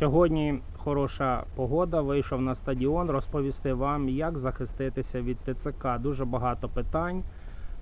Сьогодні хороша погода. Вийшов на стадіон розповісти вам, як захиститися від ТЦК. Дуже багато питань.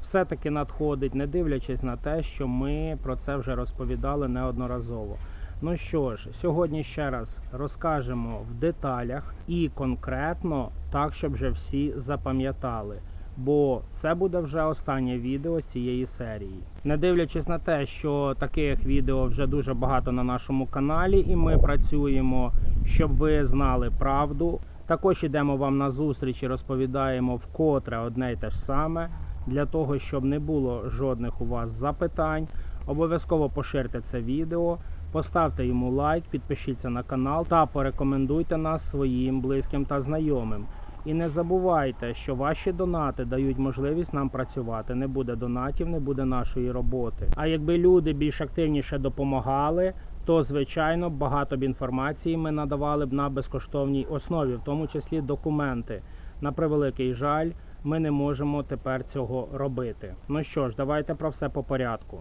Все-таки надходить, не дивлячись на те, що ми про це вже розповідали неодноразово. Ну що ж, сьогодні ще раз розкажемо в деталях і конкретно так, щоб вже всі запам'ятали. Бо це буде вже останнє відео з цієї серії. Не дивлячись на те, що таких відео вже дуже багато на нашому каналі, і ми працюємо, щоб ви знали правду. Також йдемо вам на зустріч і розповідаємо вкотре одне й те ж саме, для того, щоб не було жодних у вас запитань. Обов'язково поширте це відео, поставте йому лайк, підпишіться на канал та порекомендуйте нас своїм близьким та знайомим. І не забувайте, що ваші донати дають можливість нам працювати. Не буде донатів, не буде нашої роботи. А якби люди більш активніше допомагали, то звичайно багато б інформації ми надавали б на безкоштовній основі, в тому числі документи. На превеликий жаль, ми не можемо тепер цього робити. Ну що ж, давайте про все по порядку.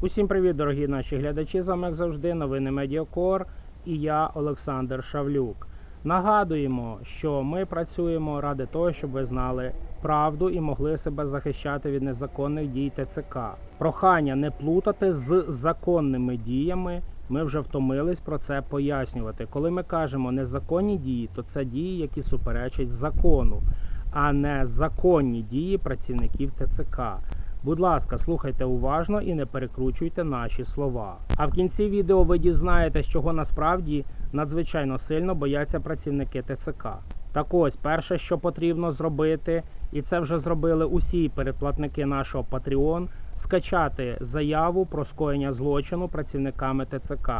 Усім привіт, дорогі наші глядачі. З вами, як завжди, новини Медіакор і я, Олександр Шавлюк. Нагадуємо, що ми працюємо ради того, щоб ви знали правду і могли себе захищати від незаконних дій ТЦК. Прохання не плутати з законними діями. Ми вже втомились про це пояснювати. Коли ми кажемо незаконні дії, то це дії, які суперечать закону, а не законні дії працівників ТЦК. Будь ласка, слухайте уважно і не перекручуйте наші слова. А в кінці відео ви дізнаєтесь, чого насправді надзвичайно сильно бояться працівники ТЦК. Так ось, перше, що потрібно зробити, і це вже зробили усі передплатники нашого Patreon, скачати заяву про скоєння злочину працівниками ТЦК.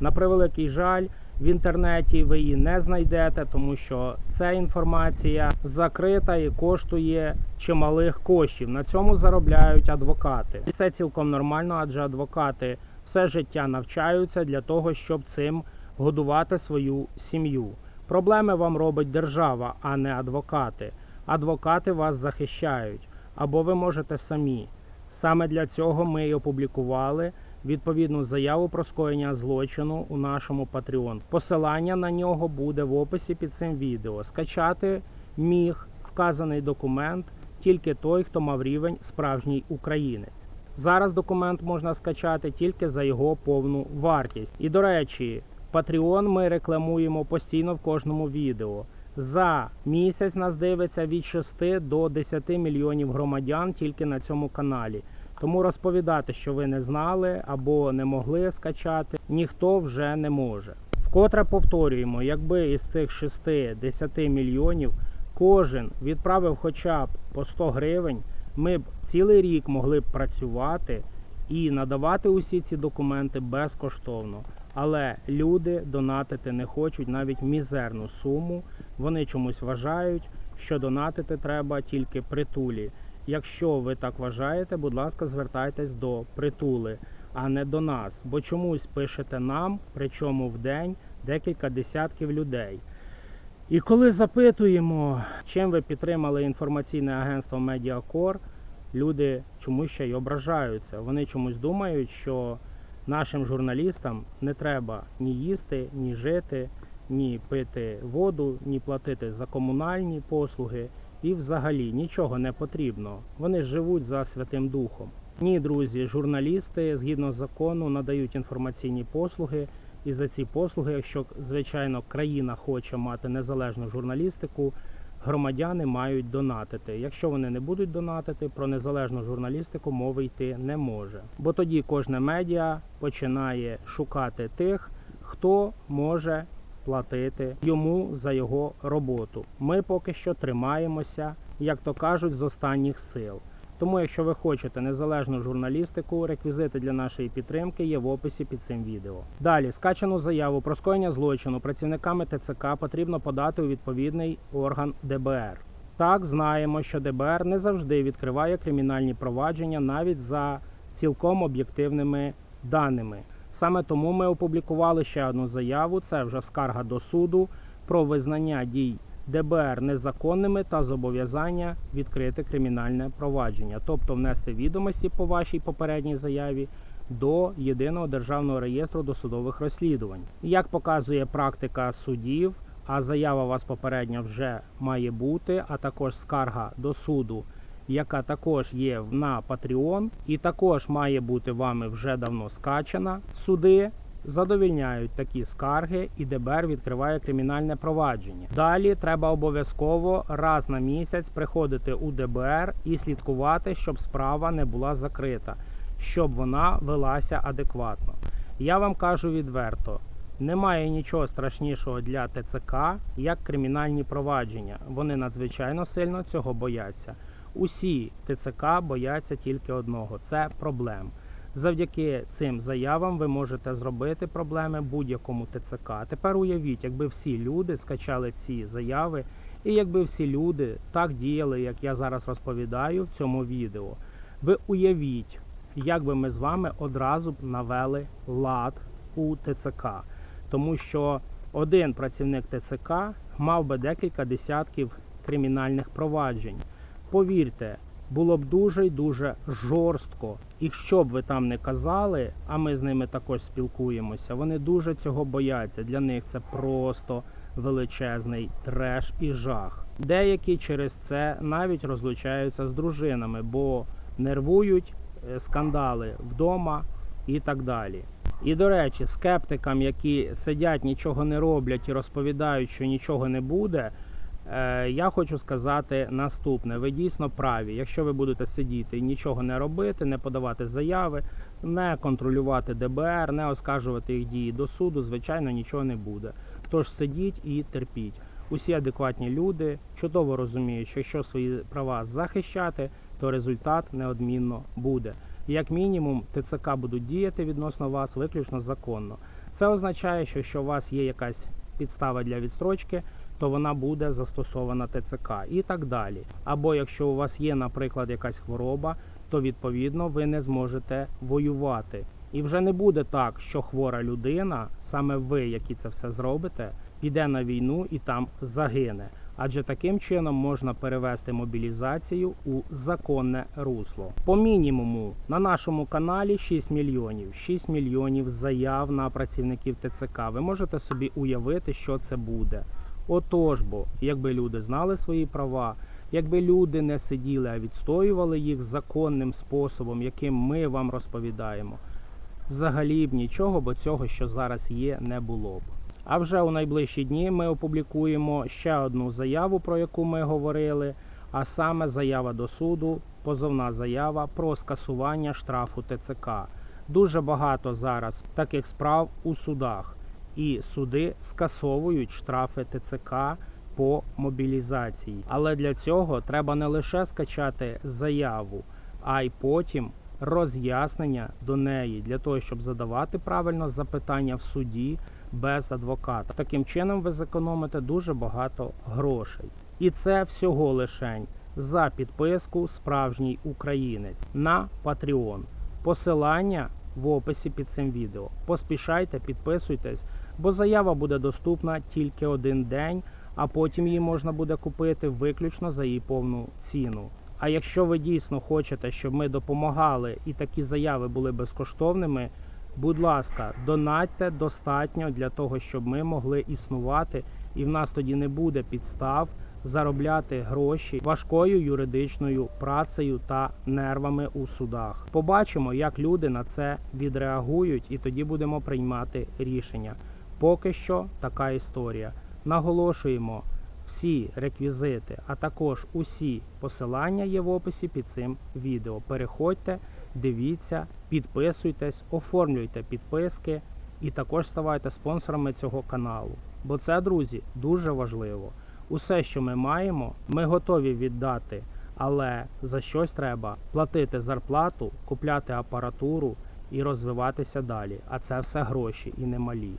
На превеликий жаль, в інтернеті ви її не знайдете, тому що ця інформація закрита і коштує чималих коштів. На цьому заробляють адвокати. І це цілком нормально, адже адвокати все життя навчаються для того, щоб цим годувати свою сім'ю. Проблеми вам робить держава, а не адвокати. Адвокати вас захищають, або ви можете самі. Саме для цього ми і опублікували відповідну заяву про скоєння злочину у нашому Patreon. Посилання на нього буде в описі під цим відео. Скачати міг вказаний документ тільки той, хто мав рівень справжній українець. Зараз документ можна скачати тільки за його повну вартість. І до речі, Patreon ми рекламуємо постійно в кожному відео. За місяць нас дивиться від 6 до 10 мільйонів громадян тільки на цьому каналі. Тому розповідати, що ви не знали або не могли скачати, ніхто вже не може. Вкотре повторюємо, якби із цих 6-10 мільйонів кожен відправив хоча б по 100 гривень, ми б цілий рік могли б працювати і надавати усі ці документи безкоштовно. Але люди донатити не хочуть навіть мізерну суму. Вони чомусь вважають, що донатити треба тільки притулі. Якщо ви так вважаєте, будь ласка, звертайтесь до притули, а не до нас. Бо чомусь пишете нам, причому в день декілька десятків людей. І коли запитуємо, чим ви підтримали інформаційне агентство Медіакор, люди чомусь ще й ображаються. Вони чомусь думають, що нашим журналістам не треба ні їсти, ні жити, ні пити воду, ні платити за комунальні послуги. І взагалі нічого не потрібно. Вони живуть за Святим Духом. Ні, друзі, журналісти згідно закону надають інформаційні послуги. І за ці послуги, якщо звичайно країна хоче мати незалежну журналістику, громадяни мають донатити. Якщо вони не будуть донатити, про незалежну журналістику мови йти не може. Бо тоді кожне медіа починає шукати тих, хто може платити йому за його роботу. Ми поки що тримаємося, як то кажуть, з останніх сил. Тому, якщо ви хочете незалежну журналістику, реквізити для нашої підтримки є в описі під цим відео. Далі скачану заяву про скоєння злочину працівниками ТЦК потрібно подати у відповідний орган ДБР. Так, знаємо, що ДБР не завжди відкриває кримінальні провадження навіть за цілком об'єктивними даними. Саме тому ми опублікували ще одну заяву. Це вже скарга до суду про визнання дій ДБР незаконними та зобов'язання відкрити кримінальне провадження, тобто внести відомості по вашій попередній заяві до єдиного державного реєстру досудових розслідувань. Як показує практика судів, а заява у вас попередньо вже має бути, а також скарга до суду, яка також є на Patreon, і також має бути вами вже давно скачана. Суди задовільняють такі скарги, і ДБР відкриває кримінальне провадження. Далі треба обов'язково раз на місяць приходити у ДБР і слідкувати, щоб справа не була закрита, щоб вона велася адекватно. Я вам кажу відверто. Немає нічого страшнішого для ТЦК, як кримінальні провадження. Вони надзвичайно сильно цього бояться. Усі ТЦК бояться тільки одного це проблем. Завдяки цим заявам ви можете зробити проблеми будь-якому ТЦК. Тепер уявіть, якби всі люди скачали ці заяви, і якби всі люди так діяли, як я зараз розповідаю в цьому відео. Ви уявіть, як би ми з вами одразу б навели лад у ТЦК. Тому що один працівник ТЦК мав би декілька десятків кримінальних проваджень. Повірте, було б дуже й дуже жорстко. І що б ви там не казали, а ми з ними також спілкуємося, вони дуже цього бояться. Для них це просто величезний треш і жах. Деякі через це навіть розлучаються з дружинами, бо нервують е, скандали вдома і так далі. І до речі, скептикам, які сидять, нічого не роблять і розповідають, що нічого не буде. Е, Я хочу сказати наступне: ви дійсно праві. Якщо ви будете сидіти і нічого не робити, не подавати заяви, не контролювати ДБР, не оскаржувати їх дії до суду, звичайно, нічого не буде. Тож сидіть і терпіть. Усі адекватні люди чудово розуміють, що якщо свої права захищати, то результат неодмінно буде. Як мінімум, ТЦК будуть діяти відносно вас виключно законно. Це означає, що якщо у вас є якась підстава для відстрочки, то вона буде застосована ТЦК і так далі. Або якщо у вас є, наприклад, якась хвороба, то відповідно ви не зможете воювати. І вже не буде так, що хвора людина, саме ви, які це все зробите, піде на війну і там загине. Адже таким чином можна перевести мобілізацію у законне русло. По мінімуму на нашому каналі 6 мільйонів. 6 мільйонів заяв на працівників ТЦК. Ви можете собі уявити, що це буде. Отож бо, якби люди знали свої права, якби люди не сиділи, а відстоювали їх законним способом, яким ми вам розповідаємо, взагалі б нічого, бо цього, що зараз є, не було б. А вже у найближчі дні ми опублікуємо ще одну заяву, про яку ми говорили, а саме заява до суду, позовна заява про скасування штрафу ТЦК. Дуже багато зараз таких справ у судах, і суди скасовують штрафи ТЦК по мобілізації. Але для цього треба не лише скачати заяву, а й потім роз'яснення до неї для того, щоб задавати правильно запитання в суді без адвоката. Таким чином ви зекономите дуже багато грошей. І це всього лишень за підписку Справжній українець на Patreon. Посилання в описі під цим відео. Поспішайте, підписуйтесь, бо заява буде доступна тільки один день, а потім її можна буде купити виключно за її повну ціну. А якщо ви дійсно хочете, щоб ми допомагали і такі заяви були безкоштовними, будь ласка, донатьте достатньо для того, щоб ми могли існувати, і в нас тоді не буде підстав заробляти гроші важкою юридичною працею та нервами у судах. Побачимо, як люди на це відреагують, і тоді будемо приймати рішення. Поки що така історія. Наголошуємо. Всі реквізити, а також усі посилання є в описі під цим відео. Переходьте, дивіться, підписуйтесь, оформлюйте підписки і також ставайте спонсорами цього каналу. Бо це, друзі, дуже важливо. Усе, що ми маємо, ми готові віддати, але за щось треба платити зарплату, купляти апаратуру і розвиватися далі. А це все гроші і немалі.